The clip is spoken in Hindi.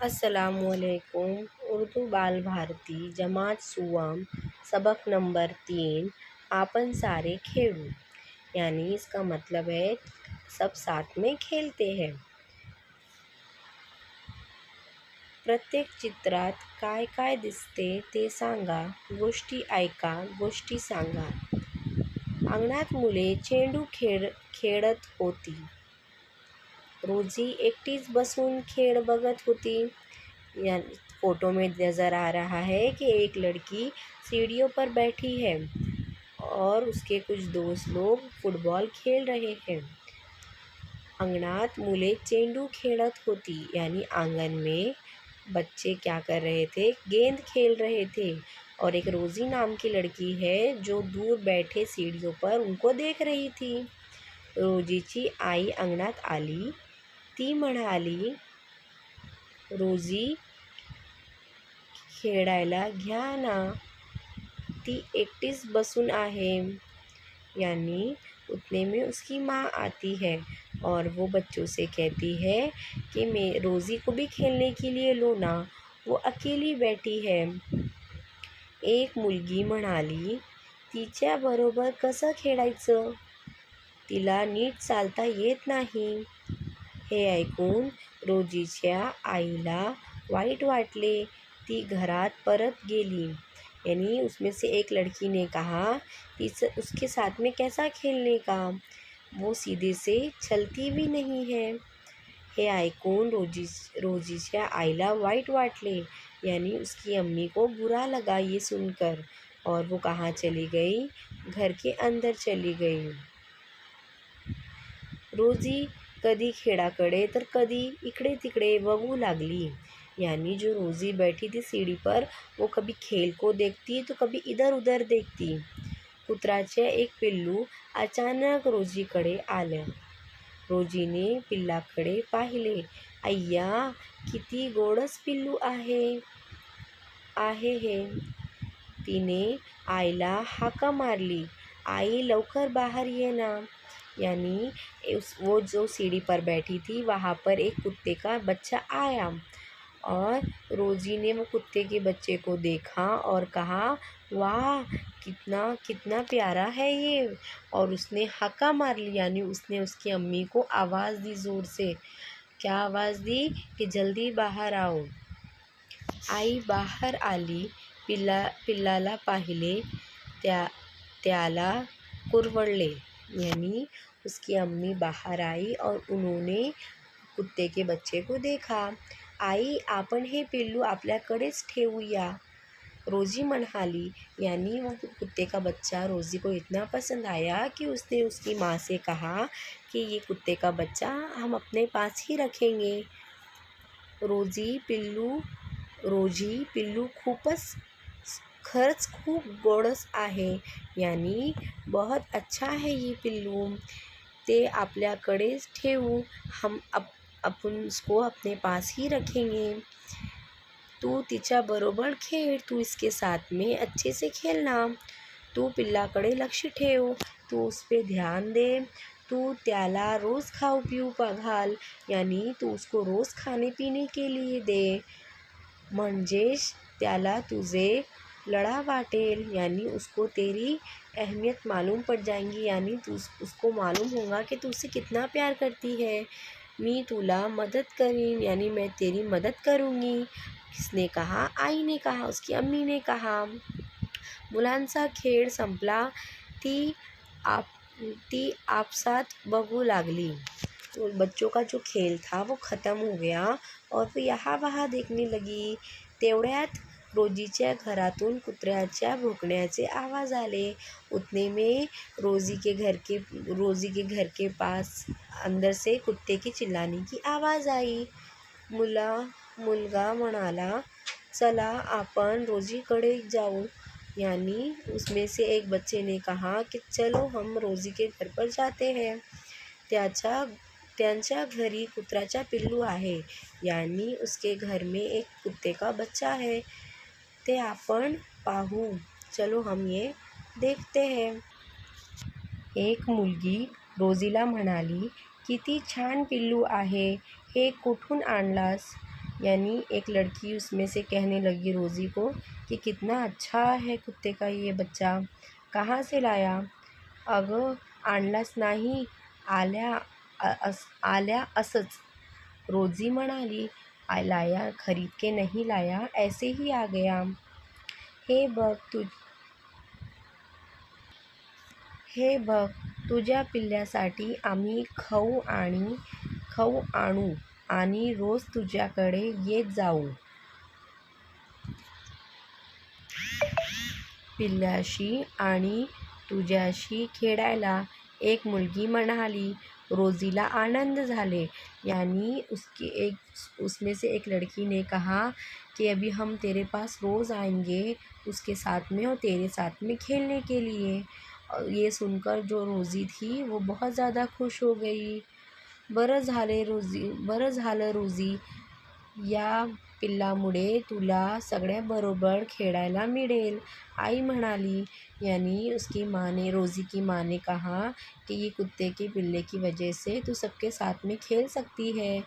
असलकुम उर्दू बाल भारती, जमात सुवम, सबक नंबर तीन, आपन सारे खेळू यानी इसका मतलब है, सब साथ में खेलते हैं। प्रत्येक चित्रात काय काय दिसते ते सांगा, गोष्टी ऐका, गोष्टी सांगा। अंगणात मुले चेंडू खेळ खेळत होती। रोजी एकटीच बसून खेळ बघत होती. या फ़ोटो में नज़र आ रहा है कि एक लड़की सीढ़ियों पर बैठी है और उसके कुछ दोस्त लोग फुटबॉल खेल रहे हैं। अंगणात मुले चेंडू खेळत होती, यानी आँगन में बच्चे क्या कर रहे थे? गेंद खेल रहे थे और एक रोज़ी नाम की लड़की है जो दूर बैठे सीढ़ियों पर उनको देख रही थी। रोजीची आई अंगणात आली ती म्हणाली रोजी खेळायला घ्या ना. ती एकटीच बसून आहे. यानी उतने में उसकी माँ आती है और वो बच्चों से कहती है कि मैं रोज़ी को भी खेलने के लिए लो ना। वो अकेली बैठी है। एक मुलगी म्हणाली तिच्याबरोबर कसं खेळायचं? तिला नीट चालता येत नाही. हे ऐकून रोजीच्या आईला वाईट वाटले. ती घरात परत गेली. यानी उसमें से एक लड़की ने कहा इस उसके साथ में कैसा खेलने का? वो सीधे से चलती भी नहीं है. हे ऐकून रोजी, रोजीच्या आईला वाईट वाटले. यानी उसकी अम्मी को बुरा लगा ये सुनकर और वो कहाँ चली गई? घर के अंदर चली गई। रोजी कधी खेड़ाकडे तर कधी इकडे तिकडे बघू लागली. यानी जो रोज़ी बैठी थी सीढ़ी पर वो कभी खेल को देखती तो कभी इधर उधर देखती. कुत्राचे एक पिल्लू अचानक रोजीकडे आलं. रोजीने पिल्लाकडे पाहिले. अय्या किती गोडस पिल्लू आहे आहे हे. तिने आईला हाका मारली. आई लवकर बाहेर ये ना. यानी उस, वो जो सीढ़ी पर बैठी थी, वहाँ पर एक कुत्ते का बच्चा आया और रोज़ी ने वो कुत्ते के बच्चे को देखा और कहा, वाह, कितना कितना प्यारा है ये। और उसने हका मार लिया यानी उसने उसकी अम्मी को आवाज़ दी ज़ोर से। क्या आवाज़ दी कि जल्दी बाहर आओ? आई बाहर, आली, पिल्ला, पिल्लाला पाहिले, त्या, त्याला कुरवडले, यानी उसकी अम्मी बाहर आई और उन्होंने कुत्ते के बच्चे को देखा। आई, आपण हे पिल्लू, आपल्याकडेच ठेवूया. रोज़ी मनहाली, यानी वो कुत्ते का बच्चा रोज़ी को इतना पसंद आया कि उसने उसकी माँ से कहा कि ये कुत्ते का बच्चा हम अपने पास ही रखेंगे। रोज़ी पिल्लू, रोजी पिल्लू खूपच खरंच खूप गोडस आहे, यानी बहुत अच्छा है ये पिल्लू। ते आपल्याकडेच ठेवू. हम अप अपन उसको अपने पास ही रखेंगे. तू तिच्याबरोबर खेळ, तू इसके साथ में अच्छे से खेलना. तू पिल्लाकडे लक्ष ठेव, तू उस पर ध्यान दे. तू त्याला रोज़ खाऊ पिऊ घाल यानी तू उसको रोज़ खाने पीने के लिए दे. म्हणजेच त्याला तुझे लड़ा वाटेल यानी उसको तेरी अहमियत मालूम पड़ जाएँगी, यानी तू उसको मालूम होगा कि तू उसे कितना प्यार करती है। मी तुला मदद करीन, यानी मैं तेरी मदद करूँगी। किसने कहा? आई ने कहा, उसकी अम्मी ने कहा। मुलांसा खेळ संपला, ती आप, ती आपसात बघू लागली। तो बच्चों का जो खेल था वो ख़त्म हो गया और वो यहाँ वहाँ देखने लगी। तेवढ्यात रोजीच्या घरातून कुत्र्याच्या भुंकण्याचे आवाज़ आले. उतने में रोज़ी के घर के रोज़ी के घर के पास अंदर से कुत्ते की चिल्लाने की आवाज़ आई. मुला, मुलगा म्हणाला, चला, आपण रोजीकडे जाऊ यानी उसमें से एक बच्चे ने कहा कि, चलो, हम रोज़ी के घर पर जाते हैं. त्याच्या त्यांच्या घरी कुत्र्याचा पिल्लू आहे. यानी उसके घर में एक कुत्ते का बच्चा है. ते आपण पाहू. चलो हम ये देखते हैं. एक मुलगी रोजीला म्हणाली किती छान पिल्लू आहे. हे कुठून आणलास? यानी एक लड़की उसमें से कहने लगी रोज़ी को कि कितना अच्छा है कुत्ते का ये बच्चा. कहाँ से लाया? अगं आणलाच नाही. आल्या अस आल्या असंच. रोज़ी म्हणाली लाया खरीद के नहीं लाया ऐसे ही आ गया। हे बघ तु हे बघ तुझ्या पिल्ल्यासाठी आम्ही खाऊ आणि खाऊ आणू आणि रोज तुझ्याकडे येत जाऊ. पिल्ल्याशी आणि तुझ्याशी खेळायला एक मुलगी म्हणाली रोज़ीला आनंद झाले। यानी उसकी एक, उसमें से एक लड़की ने कहा कि अभी हम तेरे पास रोज़ आएँगे उसके साथ में और तेरे साथ में खेलने के लिए। और ये सुनकर जो रोज़ी थी वो बहुत ज़्यादा खुश हो गई। बरं झाले रोज़ी बरं झालं रोज़ी, या पिल्लामुळे तुला सगड़ बरोबर खेळायला मिळेल. आई मनाली यानी उसकी माँ ने रोज़ी की माँ ने कहा कि ये कुत्ते की पिल्ले की वजह से तू सबके साथ में खेल सकती है.